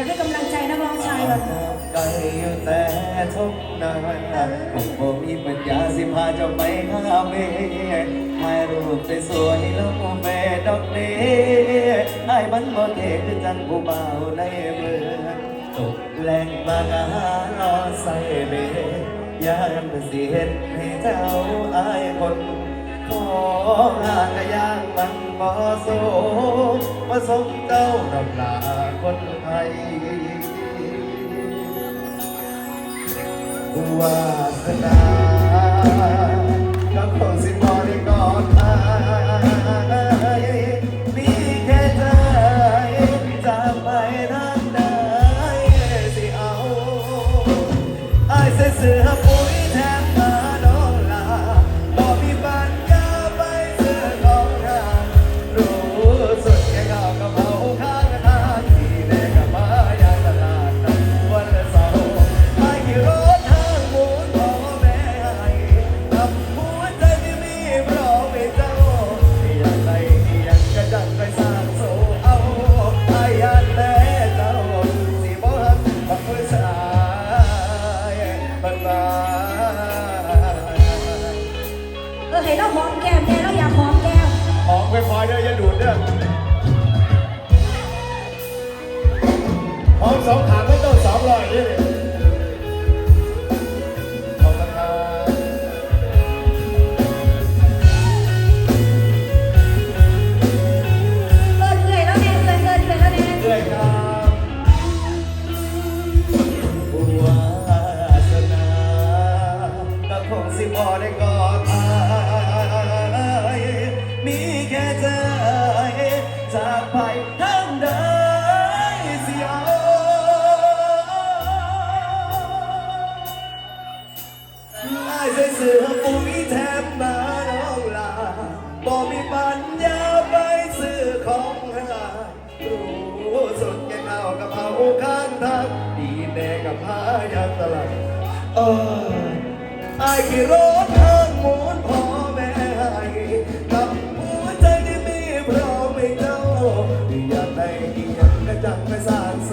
อยากให้กำลังใจนักร้องชายก่อนไกลอยู่แต่ทุกนาผมบ่มีปัญญาสิพาเจ้าไปหาเมถ่ายรูปสวยๆแล้วแม่ดอกเล่ไอ้มันบ่เท่คือจังผู้บ่าในเมืองตกแรงมาการอใส่เบยามสิเห็นให้เจ้าอายคน ขอหากะยางมันบ่สมมาสมเจ้าดำลาคนไทยวาสนาก็คงสิบอได้กอดอายมีแค่ใจจะไปทางใดสิเอาไอายใส่เสื้อปุ๋ เออเห็นแล้วหอมแก้มแน่แล้วอยากหอมแก้มหอมไปพอยเด้ออย่าดูดเด้อหอมสองขาไม่ต้องสองรอยนี่ ไปทางใดเสียวไอ้ใส่เสื้อปุ๋ยแทบมาน้องลาบ่มีปัญญาไปซื้อของหารู้สุดแก่ข้ากับเผาข้างทางดีแน่กับพายางตลาดเออไอ้ขี่รถ อยากได้อยากกระจังไปสร้างโซ